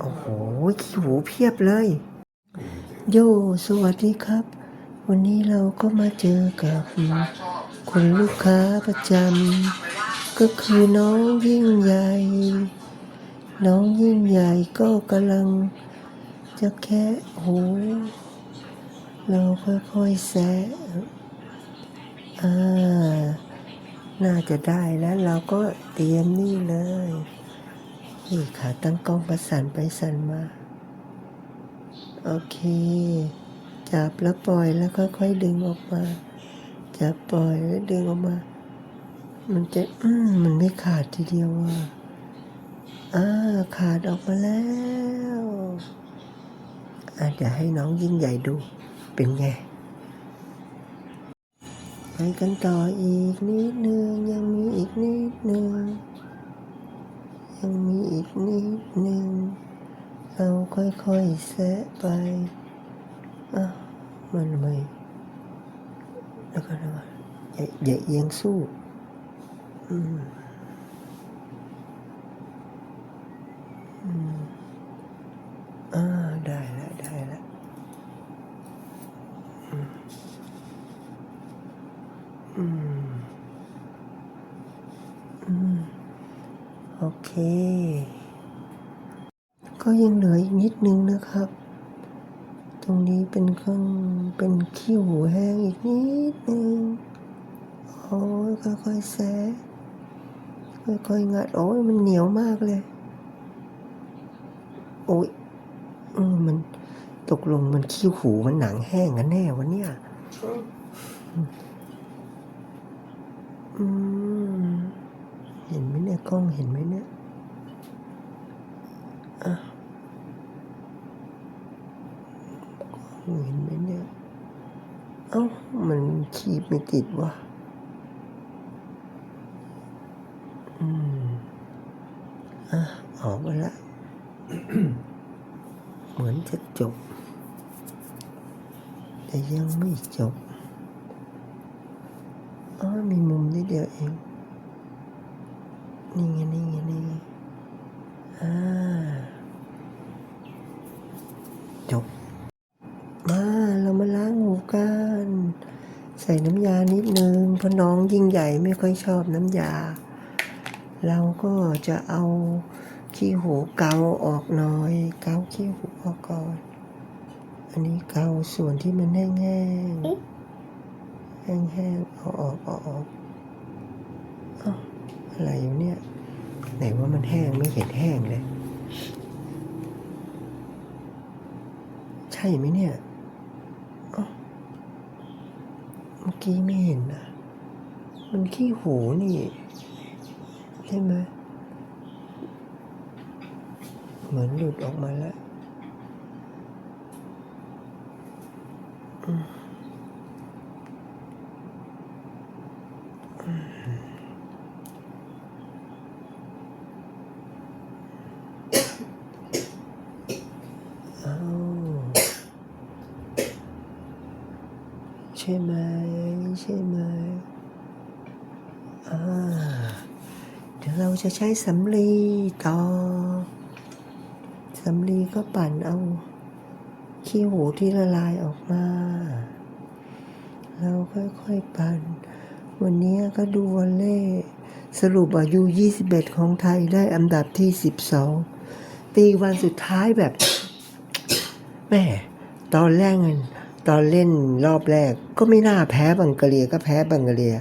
โอ้โหขี้หูเพียบเลย โยสวัสดีครับ วันนี้เราก็มาเจอกับคุณลูกค้าประจำก็คือน้องยิ่งใหญ่ น้องยิ่งใหญ่ก็กำลัง จะแคะหู เราค่อยๆแซะอ่าน่าจะได้แล้วเราก็เตรียมนี่เลย นี่ขาตั้งกล้องประสานไปสั่นมา โอเค จับแล้วปล่อยแล้วค่อยๆดึงออกมา จับปล่อยแล้วดึงออกมา มันจะอืมมันไม่ขาดทีเดียวอะอ่าขาดออกมาแล้วอะเดี๋ยวให้น้องยิ่งใหญ่ดูเป็นไงไปกันต่ออีกนิดนึงยังมีอีกนิดนึง ยังมีอีกนิดหนึ่งเราค่อยๆแซะไปอะมันไม่แล้วก็แล้วก็อย่าอย่าเอียงสู้อืมอืมอ่าได้แล้วได้แล้วอืมอืม อืม โอเค ก็ยังเหลืออีกนิดนึงนะครับ ตรงนี้เป็นเครื่องเป็นขี้หูแห้งอีกนิดนึงโอ้ยค่อยๆแซะค่อยๆงัดโอ้ยมันเหนียวมากเลย โอ้ยอมันตกลงมันขี้หูมันหนังแห้งกันแน่วะเนี่ย อืม เห็นไหมเนี่ยกล้องเห็นไหมเนี่ยอะกล้องเห็นไหมเนี่ย เอ้า มันขีบไม่ติดวะอืมอะออกมาละเหมือนจะจบ แต่ยังไม่จบอ๋อมีมุมนิดเดียวเอง นี่ไงนี่ไงนี่อ่าจบ มาเรามาล้างหูกัน ใส่น้ำยานิดนึงเพราะน้องยิ่งใหญ่ไม่ค่อยชอบน้ำยา เราก็จะเอาขี้หูเกาออกหน่อย เกาขี้หูออกก่อน อันนี้เกาส่วนที่มันแห้งๆแห้งๆเอาออกเอาออกเอ้า อะไรอยู่เนี่ย ไหนว่ามันแห้งไม่เห็นแห้งเลย ใช่ไหมเนี่ยเมื่อกี้ไม่เห็นนะมันขี้หูนี่ใช่ไหมเหมือนหลุดออกมาแล้ว อืมอืมเอาใช่ไหมใช่ไหมอ่าเดี๋ยวเราจะใช้สำลีต่อสำลีก็ปั่นเอาขี้หูที่ละลายออกมา เราค่อยๆปั่น วันนี้ก็ดูวอลเล่สรุปอายุ 21 ของไทยได้อันดับที่ 12 ตีวันสุดท้ายแบบแม่ตอนแรกเงิน ตอนเล่นรอบแรกก็ไม่น่าแพ้บังกเลียก็แพ้บังกเลีย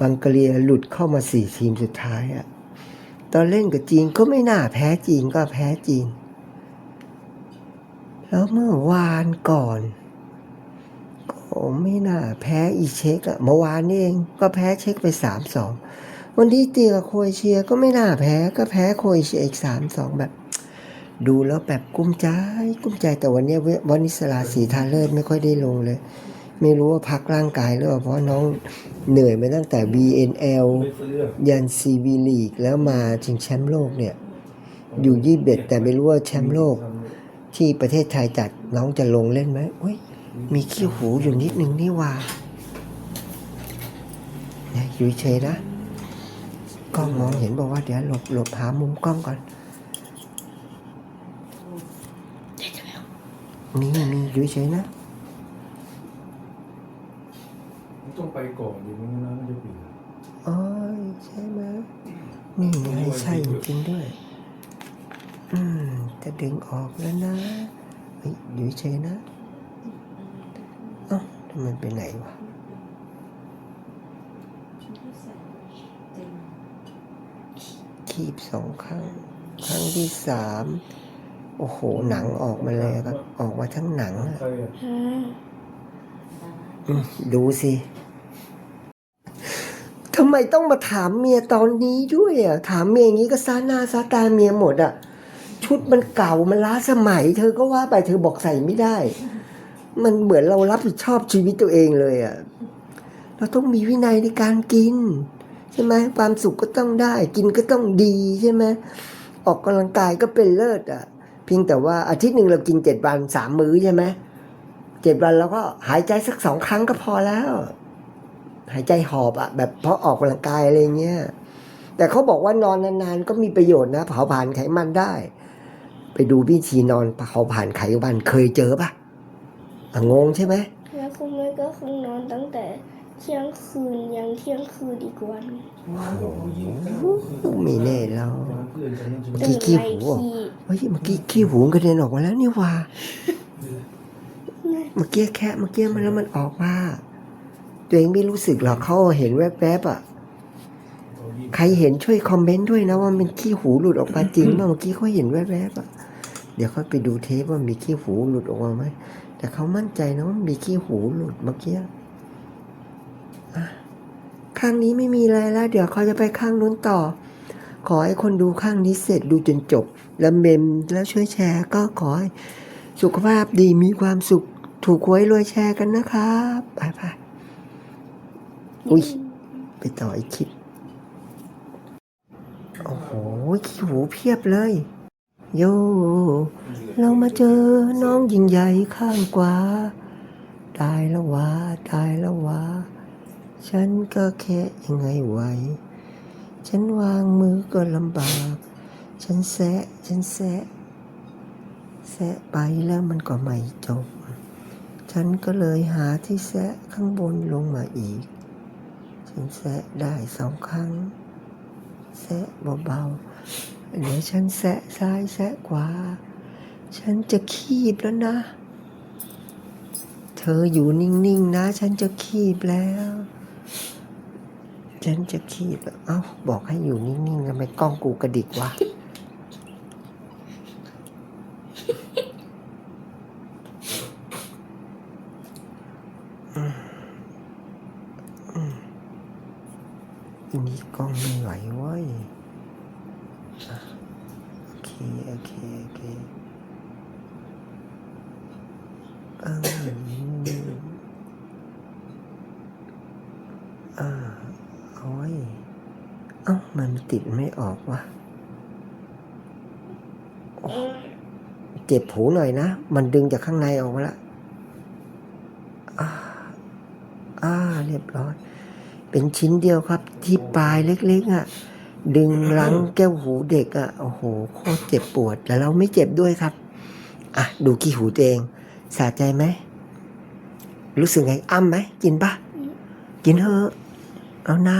บังกเลียหลุดเข้ามาสี่ทีมสุดท้ายอะตอนเล่นกับจีนก็ไม่น่าแพ้จีนก็แพ้จีน แล้วเมื่อวานก่อนก็ไม่น่าแพ้อีเช็กอะเมื่อวานเองก็แพ้เช็กไปสามสองวันที่เตียกับโคเชียก็ไม่น่าแพ้ก็แพ้โคเชียอีกสามสองแบบ ดูแล้วแบบกุ้มใจกุ้มใจแต่วันนี้เววันนิสลาสีทาเลิศไม่ค่อยได้ลงเลย ไม่รู้ว่าพักร่างกายหรือเปล่าเพราะน้องเหนื่อยมาตั้งแต่ BNL ยัน CV League แล้วมาถึงแชมป์โลกเนี่ย อยู่ยี่เบ็ดแต่ไม่รู้ว่าแชมป์โลก ที่ประเทศไทยจัดน้องจะลงเล่นไหมอุ้ยมีขี้หูอยู่นิดนึงนี่ว่าเนี่ยอยู่เฉยนะกล้องมองเห็นบอกว่าเดี๋ยวหลบหลบหามุมกล้องก่อน นี่มีอยู่เฉยๆนะมันต้องไปก่อนดิไมันน้ำมันจะปิดอ๋อใช่ไหมนี่ไงใช่จริงๆด้วย อืมจะดึงออกแล้วนะเฮ้ยอยู่เฉยๆนะเอ้าทำไมไปไหนวะคีบสองครั้งครั้งที่สาม โอ้โหหนังออกมาเลยครับ ออกมาทั้งหนังอะใครอะอืมดูสิทำไมต้องมาถามเมียตอนนี้ด้วยอะ ถามเมียอย่างนี้ก็ซาหน้าซาตาเมียหมดอะ ชุดมันเก่ามันล้าสมัย เธอก็ว่าไปเธอบอกใส่ไม่ได้ มันเหมือนเรารับผิดชอบชีวิตตัวเองเลยอะ เราต้องมีวินัยในการกิน ใช่ไหมความสุขก็ต้องได้ กินก็ต้องดีใช่ไหมออกกำลังกายก็เป็นเลิศอะ เพียงแต่ว่าอาทิตย์หนึ่งเรากินเจ็ดวันสามมื้อใช่ไหมเจ็ดวันเราก็หายใจสักสองครั้งก็พอแล้ว หายใจหอบอะแบบเพราะออกกำลังกายอะไรเงี้ยแต่เขาบอกว่านอนนานๆก็มีประโยชน์นะ เผาผลาญไขมันได้ ไปดูวิธีนอนเผาผลาญไขมันเคยเจอปะอะงงใช่ไหมแล้วคุณแม่ก็คือนอนตั้งแต่ เที่ยงคืนยันเที่ยงคืนอีกวันไม่แน่เราเพื่อนฉันนั่นจะขี้ตื่นขี้มาอีกหูอะทีเฮ้ยเมื่อกี้ขี้หูมันกระเด็นออกมาแล้วนี่หว่าเมื่อกี้แค่เมื่อกี้มันแล้วมันออกมาตัวเองไม่รู้สึกหรอกเขาเห็นแวบๆอะใครเห็นช่วยคอมเมนต์ด้วยนะว่ามันเป็นขี้หูหลุดออกมาจริงป่ะเมื่อกี้เขาเห็นแวบๆอะเดี๋ยวเขาไปดูเทปว่ามีขี้หูหลุดออกมาไหมแต่เขามั่นใจนะว่ามีขี้หูหลุดเมื่อกี้อะ ข้างนี้ไม่มีอะไรแล้ว เดี๋ยวเขาจะไปข้างนู้นต่อ ขอให้คนดูข้างนี้เสร็จดูจนจบ แล้วเมมแล้วช่วยแชร์ก็ขอให้สุขภาพดีมีความสุขถูกหวยรวยแชร์กันนะครับไปไปอุ้ยไปต่ออีกคลิปโอ้โหขี้หูเพียบเลย โย เรามาเจอน้องยิ่งใหญ่ข้างกว่า ตายแล้ววะตายแล้ววะ ฉันก็แค่ยังไงไหว ฉันวางมือก็ลำบาก ฉันแซะฉันแซะแซะไปแล้วมันก็ไม่จบ ฉันก็เลยหาที่แซะข้างบนลงมาอีก ฉันแซะได้สองครั้งแซะเบาๆเดี๋ยวฉันแซะซ้ายแซะขวา ฉันจะคีบแล้วนะเธออยู่นิ่ง ๆ นะ ฉันจะคีบแล้ว ฉันจะคีบแล้เอ้า บอกให้อยู่นิ่งๆทำไมกล้องกูกระดิกวะอันนี้กล้องไม่ไหวเว้ยอะโอเค โอเค โอเคเอออ่าโอ้ย เอ้ามันติดไม่ออกวะเจ็บหูหน่อยนะ มันดึงจากข้างในออกมาละอ่าอ่าเรียบร้อย เป็นชิ้นเดียวครับ ที่ปลายเล็กๆอะ ดึงลังแก้วหูเด็กอะ โอ้โห โคตรเจ็บปวดแต่เราไม่เจ็บด้วยครับ อะ ดูขี้หูตัวเองสะใจไหม รู้สึกไงอ้ำไหม กินปะกินเถอะ เอาหน้า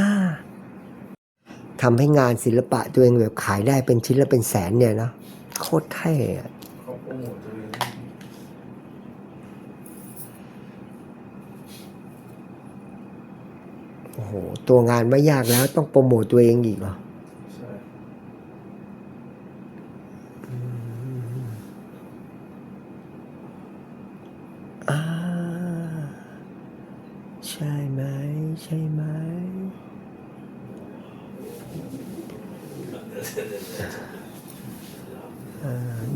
ทำให้งานศิลปะตัวเองแบบขายได้เป็นชิ้นละเป็นแสนเนี่ยเนาะโคตรเท่อะเขาโปรโมทตัวเองโอ้โห ตัวงานไม่ยากแล้วต้องโปรโมทตัวเองอีกเหรอ ใช่ อ่าใช่ไหม ใช่ไหม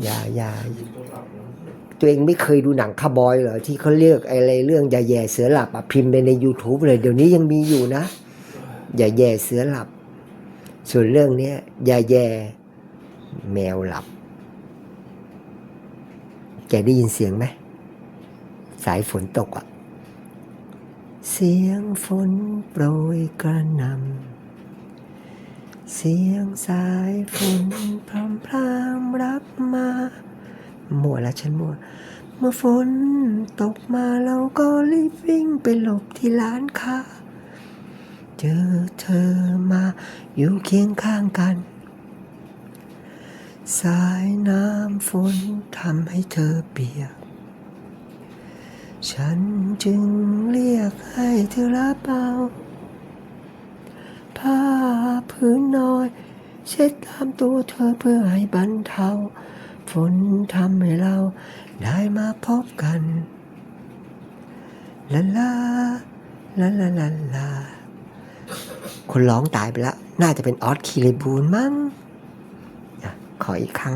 อย่าอย่าตัวเองไม่เคยดูหนังคาบอยเหรอ ที่เขาเรียกอะไรเรื่องอย่าแย่เสือหลับอะพิมพ์ไปใน YouTube เลย เดี๋ยวนี้ยังมีอยู่นะ อย่าแย่เสือหลับ ส่วนเรื่องเนี้ยอย่าแย่แมวหลับ แกได้ยินเสียงไหม สายฝนตกอะเสียงฝนโปรยกระหนำ เสียงสายฝนพรำพรำรับมาหมัวแล้วฉันมัวเมื่อฝนตกมาเราก็รีบวิ่งไปหลบที่ร้านค้า เจอเธอมาอยู่เคียงข้างกัน สายน้ำฝนทำให้เธอเปียก ฉันจึงเรียกให้เธอรับเอาผ้า พื้นน้อย เช็ดตามตัวเธอเพื่อให้บรรเทาฝนทำให้เราได้มาพบกันลาลาลาลาลาลาคนร้องตายไปแล้ว น่าจะเป็นออสคีรีบูนมั้งขออีกครั้ง